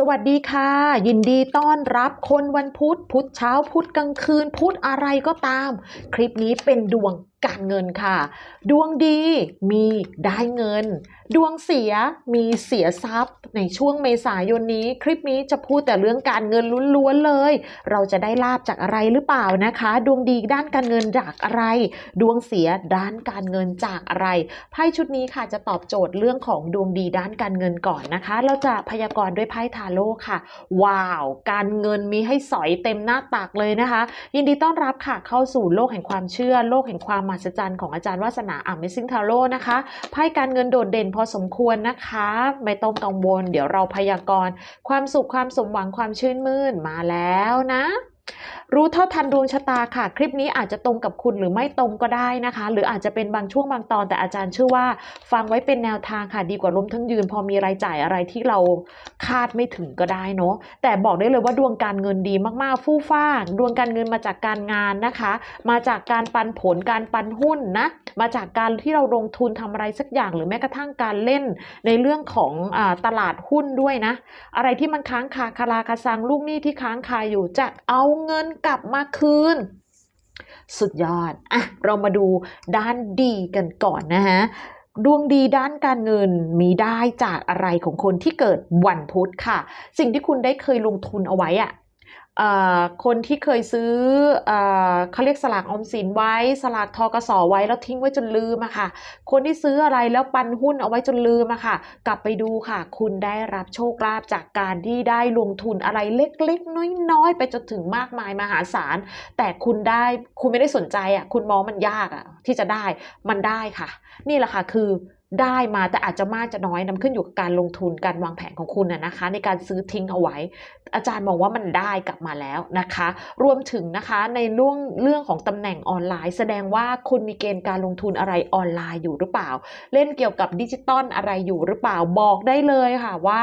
สวัสดีค่ะ ยินดีต้อนรับคนวันพุธ พุธเช้าพุธกลางคืน พุธอะไรก็ตาม คลิปนี้เป็นดวง การเงินค่ะ ดวงดีมีได้เงิน ดวงเสียมีเสียทรัพย์ ในช่วงเมษายนนี้ คลิปนี้จะพูดแต่เรื่องการเงินล้วนๆเลย เราจะได้ลาบจากอะไรหรือเปล่านะคะ ดวงดีด้านการเงินจากอะไร ดวงเสียด้านการเงินจากอะไรไพ่ชุดนี้ค่ะจะตอบโจทย์เรื่องของดวงดีด้านการเงินก่อนนะคะ เราจะพยากรณ์ด้วยไพ่ทาโร่ค่ะ ว้าว การเงินมีให้สอยเต็มหน้าตักเลยนะคะ ยินดีต้อนรับค่ะเข้าสู่โลกแห่งความเชื่อ โลกแห่งความมหัศจรรย์ของอาจารย์วาสนาอ่ำเมซิงทาโร่นะคะไพ่การเงินโดดเด่นพอสมควรนะคะ ไม่ต้องกังวล เดี๋ยวเราพยากรณ์ความสุขความสมหวังความชื่นมื่นมาแล้วนะ รู้เท่าทันดวงชะตาค่ะ คลิปนี้อาจจะตรงกับคุณหรือไม่ตรงก็ได้นะคะ หรืออาจจะเป็นบางช่วงบางตอน แต่อาจารย์เชื่อว่า ฟังไว้เป็นแนวทางค่ะ ดีกว่าล้มทั้งยืน พอมีรายจ่ายอะไรที่เราคาดไม่ถึงก็ได้เนาะแต่บอกได้เลยว่าดวงการเงินดีมากๆ ฟู่ฟ้างดวงการเงินมาจากการงานนะคะ มาจากการปันผลการปันหุ้นนะ มาจากการที่เราลงทุนทำอะไรสักอย่าง หรือแม้กระทั่งการเล่นในเรื่องของอตลาดหุ้นด้วยนะ อะไรที่มันค้างคาคาราคาซังลูกหนี้ที่ค้างคาอยู่จะเอาเงินกลับมาคืนสุดยอด อะ เรามาดูด้านดีกันก่อนนะฮะ ดวงดีด้านการเงินมีได้จากอะไรของคนที่เกิดวันพุธค่ะ สิ่งที่คุณได้เคยลงทุนเอาไว้อะ คนที่เคยซื้อเอ่อเขาเรียกสลากออมสินไว้ สลากทกสไว้แล้วทิ้งไว้จนลืมอะค่ะ คนที่ซื้ออะไรแล้วปันหุ้นเอาไว้จนลืมอะค่ะ กลับไปดูค่ะ คุณได้รับโชคลาภจากการที่ได้ลงทุนอะไรเล็กๆ น้อยๆ ไปจนถึงมากมายมหาศาล แต่คุณได้คุณไม่ได้สนใจอะคุณมองมันยากอะที่จะได้มันได้ค่ะ นี่แหละค่ะคือ ได้มาแต่อาจจะมากจะน้อยนำขึ้นอยู่กับการลงทุนการวางแผนของคุณนะนะคะ ในการซื้อทิ้งเอาไว้ อาจารย์มองว่ามันได้กลับมาแล้วนะคะ รวมถึงนะคะในเรื่องเรื่องของตำแหน่งออนไลน์ แสดงว่าคุณมีเกณฑ์การลงทุนอะไรออนไลน์อยู่หรือเปล่า เล่นเกี่ยวกับดิจิตอลอะไรอยู่หรือเปล่าบอกได้เลยค่ะว่า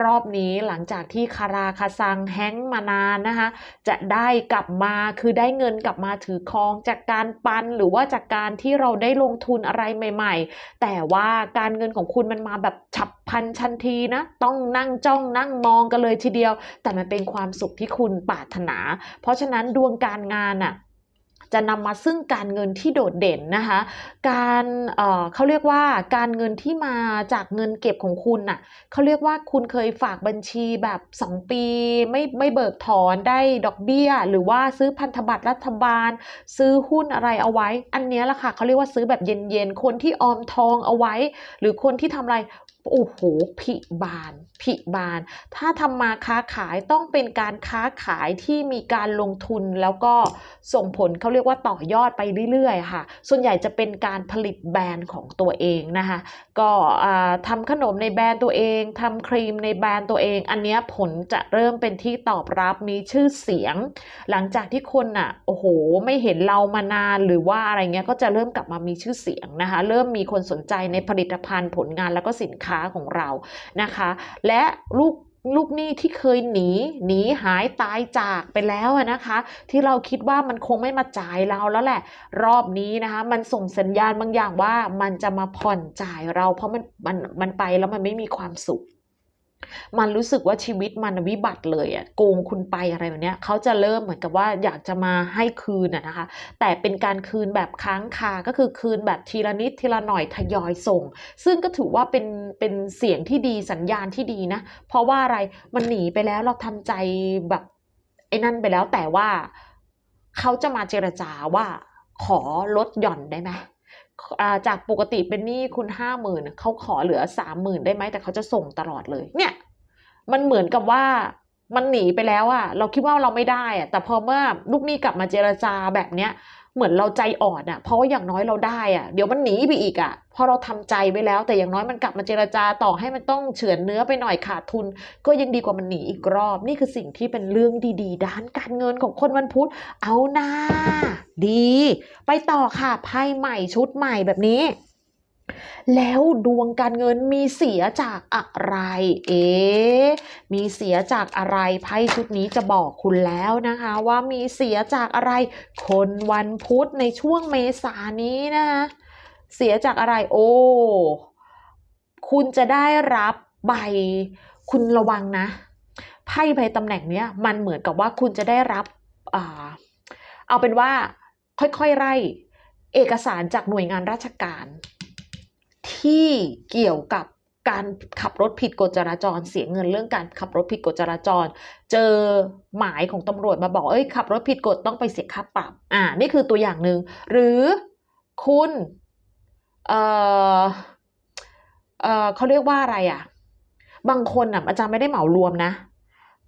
รอบนี้หลังจากที่คาราคาซังแฮงมานานนะคะจะได้กลับมาคือได้เงินกลับมาถือครองจากการปันหรือว่าจากการที่เราได้ลงทุนอะไรใหม่ ๆ แต่ว่าการเงินของคุณมันมาแบบฉับพลันชันทีนะต้องนั่งจ้องนั่งมองกันเลยทีเดียว แต่มันเป็นความสุขที่คุณปรารถนา เพราะฉะนั้นดวงการงานอะ จะนำมาซึ่งการเงินที่โดดเด่นนะคะ การเเขาเรียกว่าการเงินที่มาจากเงินเก็บของคุณน่ะเขาเรียกว่าคุณเคยฝากบัญชีแบบ 2 ปี ไม่ไม่เบิกถอนได้ดอกเบี้ย หรือว่าซื้อพันธบัตรรัฐบาล ซื้อหุ้นอะไรเอาไว้ อันนี้แหละค่ะเขาเรียกว่าซื้อแบบเย็นๆคนที่ออมทองเอาไว้ หรือคนที่ทำอะไร โอ้โหผิบานผิบาน ถ้าทำมาค้าขายต้องเป็นการค้าขายที่มีการลงทุนแล้วก็ส่งผลเขาเรียกว่าต่อยอดไปเรื่อยๆค่ะ ส่วนใหญ่จะเป็นการผลิตแบรนด์ของตัวเองนะคะ ก็ทำขนมในแบรนด์ตัวเองทำครีมในแบรนด์ตัวเอง อันนี้ผลจะเริ่มเป็นที่ตอบรับมีชื่อเสียง หลังจากที่คนอะโอ้โหไม่เห็นเรามานานหรือว่าอะไรเงี้ยก็จะเริ่มกลับมามีชื่อเสียงนะคะ เริ่มมีคนสนใจในผลิตภัณฑ์ผลงานแล้วก็สินค้าของเรานะคะ และลูกลูกหนี้ที่เคยหนีหนีหายตายจากไปแล้วนะคะ ที่เราคิดว่ามันคงไม่มาจ่ายเราแล้วแหละ รอบนี้นะคะ มันส่งสัญญาณบางอย่างว่ามันจะมาผ่อนจ่ายเรา เพราะมันมันมันไปแล้วมันไม่มีความสุข มันรู้สึกว่าชีวิตมันวิบัติเลยอะโกงคุณไปอะไรแบบเนี้ยเขาจะเริ่มเหมือนกับว่าอยากจะมาให้คืนอะนะคะ แต่เป็นการคืนแบบค้างคาก็คือคืนแบบทีละนิดทีละหน่อยทยอยส่ง ซึ่งก็ถือว่าเป็นเป็นเสียงที่ดีสัญญาณที่ดีนะ เพราะว่าอะไรมันหนีไปแล้วเราทำใจแบบไอ้นั่นไปแล้วแต่ว่าเขาจะมาเจรจาว่าขอลดหย่อนได้ไหม จากปกติเป็นหนี้คุณห้าหมื่นเขาขอเหลือสามหมื่นได้ไหมแต่เขาจะส่งตลอดเลย เนี่ย มันเหมือนกับว่ามันหนีไปแล้วอะเราคิดว่าเราไม่ได้อะแต่พอเมื่อลูกหนี้กลับมาเจรจาแบบเนี้ย เหมือนเราใจอ่อนอะเพราะว่าอย่างน้อยเราได้อะเดี๋ยวมันหนีไปอีกอะพอเราทำใจไว้แล้ว แต่อย่างน้อยมันกลับมาเจรจาต่อให้มันต้องเฉือนเนื้อไปหน่อยขาดทุน ก็ยังดีกว่ามันหนีอีกรอบ นี่คือสิ่งที่เป็นเรื่องดีๆ ด้านการเงินของคนวันพุธ เอาหน้า ดี ไปต่อค่ะ ไพ่ใหม่ชุดใหม่แบบนี้ แล้วดวงการเงินมีเสียจากอะไร เอ๊ะมีเสียจากอะไร ไพ่ชุดนี้จะบอกคุณแล้วนะคะ ว่ามีเสียจากอะไร คนวันพุธในช่วงเมษานี้นะคะเสียจากอะไร โอ้ คุณจะได้รับใบ คุณระวังนะ ไพ่ใบตำแหน่งเนี้ยมันเหมือนกับว่าคุณจะได้รับอ่าเอาเป็นว่าค่อยๆไล่เอกสารจากหน่วยงานราชการ ที่เกี่ยวกับการขับรถผิดกฎจราจร เสียเงินเรื่องการขับรถผิดกฎจราจร เจอหมายของตำรวจมาบอกเอ้ยขับรถผิดกฎต้องไปเสียค่าปรับ อ่า นี่คือตัวอย่างหนึ่งหรือคุณเออเออเขาเรียกว่าอะไรอะ บางคนอะอาจารย์ไม่ได้เหมารวมนะ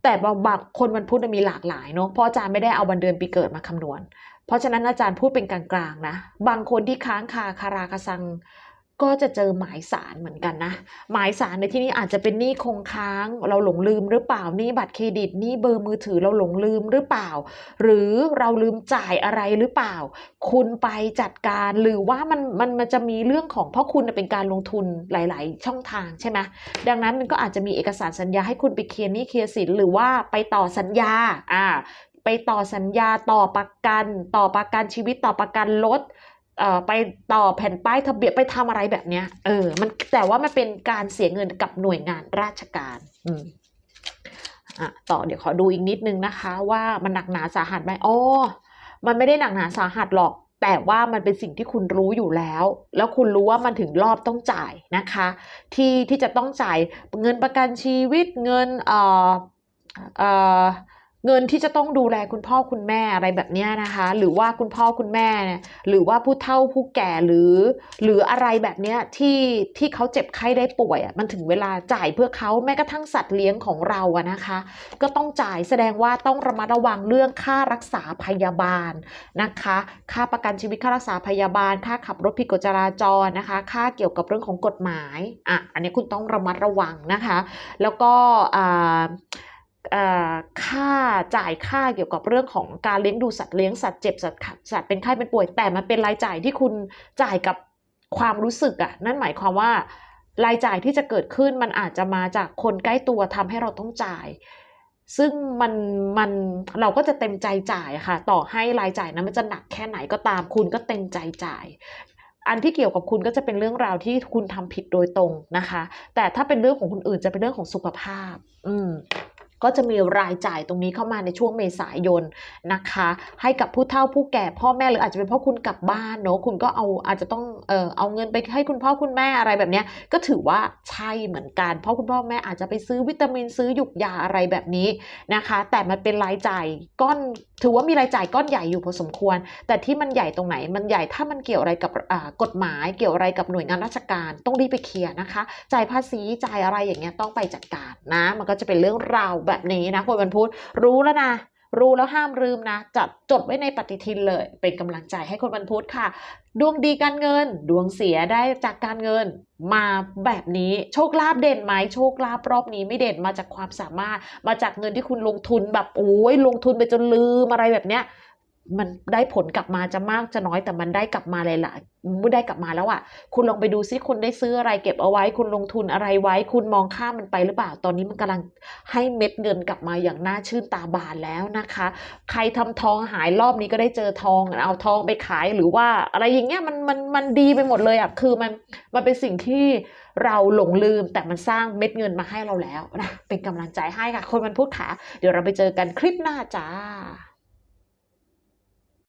แต่บางบางคนวันพุธมีหลากหลายเนาะเพราะอาจารย์ไม่ได้เอาวันเดือนปีเกิดมาคำนวณ เพราะฉะนั้นอาจารย์พูดเป็นกลางๆนะ บางคนที่ค้างคาคาราคาซัง ก็จะเจอหมายสารเหมือนกันนะ หมายสารในที่นี้อาจจะเป็นหนี้คงค้าง เราหลงลืมหรือเปล่าหนี้บัตรเครดิตหนี้เบอร์มือถือเราหลงลืมหรือเปล่า หรือเราลืมจ่ายอะไรหรือเปล่า คุณไปจัดการหรือว่ามันมันมันจะมีเรื่องของเพราะคุณเป็นการลงทุนหลาย ๆ ช่องทางใช่ไหมดังนั้นมันก็อาจจะมีเอกสารสัญญาให้คุณไปเคลียร์หนี้เคลียร์สินหรือว่าไปต่อสัญญาอ่าไปต่อสัญญาต่อประกัน ต่อประกันชีวิตต่อประกันรถ ไปต่อแผ่นป้ายทะเบียนไปทำอะไรแบบเนี้ยเออมันแต่ว่ามันเป็นการเสียเงินกับหน่วยงานราชการอืมอะต่อเดี๋ยวขอดูอีกนิดนึงนะคะ ว่ามันหนักหนาสาหัสไหมอ๋อมันไม่ได้หนักหนาสาหัสหรอก แต่ว่ามันเป็นสิ่งที่คุณรู้อยู่แล้ว แล้วคุณรู้ว่ามันถึงรอบต้องจ่ายนะคะ ที่ที่จะต้องจ่ายเงินประกันชีวิตเงินเอ่อเอ่อ เงินที่จะต้องดูแลคุณพ่อคุณแม่อะไรแบบเนี้ยนะคะ หรือว่าคุณพ่อคุณแม่เนี่ยหรือว่าผู้เฒ่าผู้แก่หรือ หรืออะไรแบบเนี้ยที่ที่เขาเจ็บไข้ได้ป่วยอะมันถึงเวลาจ่ายเพื่อเขาแม้กระทั่งสัตว์เลี้ยงของเราอะนะคะ ก็ต้องจ่ายแสดงว่าต้องระมัดระวังเรื่องค่ารักษาพยาบาลนะคะ ค่าประกันชีวิตค่ารักษาพยาบาล ค่าขับรถผิดกฎจราจรนะคะ ค่าเกี่ยวกับเรื่องของกฎหมายอะอันนี้คุณต้องระมัดระวังนะคะ แล้วก็อ่า ค่าจ่ายค่าเกี่ยวกับเรื่องของการเลี้ยงดูสัตว์เลี้ยงสัตว์เจ็บสัตว์สัตว์เป็นไข้เป็นป่วย แต่มันเป็นรายจ่ายที่คุณจ่ายกับความรู้สึกอะนั่นหมายความว่ารายจ่ายที่จะเกิดขึ้นมันอาจจะมาจากคนใกล้ตัวทำให้เราต้องจ่าย ซึ่งมันมันเราก็จะเต็มใจจ่ายค่ะ ต่อให้รายจ่ายนั้นมันจะหนักแค่ไหนก็ตาม คุณก็เต็มใจจ่าย อันที่เกี่ยวกับคุณก็จะเป็นเรื่องราวที่คุณทำผิดโดยตรงนะคะ แต่ถ้าเป็นเรื่องของคนอื่นจะเป็นเรื่องของสุขภาพ อืม ก็จะมีรายจ่ายตรงนี้เข้ามาในช่วงเมษายนนะคะ ให้กับผู้เฒ่าผู้แก่พ่อแม่หรืออาจจะเป็นเพ่อคุณกลับบ้านเนอะคุณก็เอาอาจจะต้องเออเอาเงินไปให้คุณพ่อคุณแม่อะไรแบบนี้ก็ถือว่าใช่เหมือนกัน เพราะคุณพ่อแม่อาจจะไปซื้อวิตามินซื้อหยุกยาอะไรแบบนี้นะคะ แต่มันเป็นรายจ่ายก้อนถือว่ามีรายจ่ายก้อนใหญ่อยู่พอสมควร แต่ที่มันใหญ่ตรงไหน มันใหญ่ถ้ามันเกี่ยวอะไรกับกฎหมาย เกี่ยวอะไรกับหน่วยงานราชการ ต้องรีบไปเคลียร์นะคะ จ่ายภาษี จ่ายอะไรอย่างเงี้ยต้องไปจัดการนะ มันก็จะเป็นเรื่องราวแบบนี้นะคนวันพุธรู้แล้วนะ รู้แล้วห้ามลืมนะจัดจดไว้ในปฏิทินเลย เป็นกำลังใจให้คนวันพุธค่ะ ดวงดีการเงิน ดวงเสียได้จากการเงิน มาแบบนี้โชคลาภเด่นไหมโชคลาภรอบนี้ไม่เด่นมาจากความสามารถ มาจากเงินที่คุณลงทุนแบบโอ้ยลงทุนไปจนลืมอะไรแบบเนี้ย มันได้ผลกลับมาจะมากจะน้อยแต่มันได้กลับมาเลยล่ะไม่ได้กลับมาแล้วอะ คุณลองไปดูซิคุณได้ซื้ออะไรเก็บเอาไว้ คุณลงทุนอะไรไว้ คุณมองข้ามมันไปหรือเปล่า ตอนนี้มันกำลังให้เม็ดเงินกลับมาอย่างน่าชื่นตาบานแล้วนะคะ ใครทำทองหายรอบนี้ก็ได้เจอทองเอาทองไปขายหรือว่าอะไรอย่างเงี้ยมันมันมันดีไปหมดเลยอะคือมันมันเป็นสิ่งที่เราหลงลืมแต่มันสร้างเม็ดเงินมาให้เราแล้วนะเป็นกำลังใจให้ค่ะคนมันพูดขาเดี๋ยวเราไปเจอกันคลิปหน้าจ้า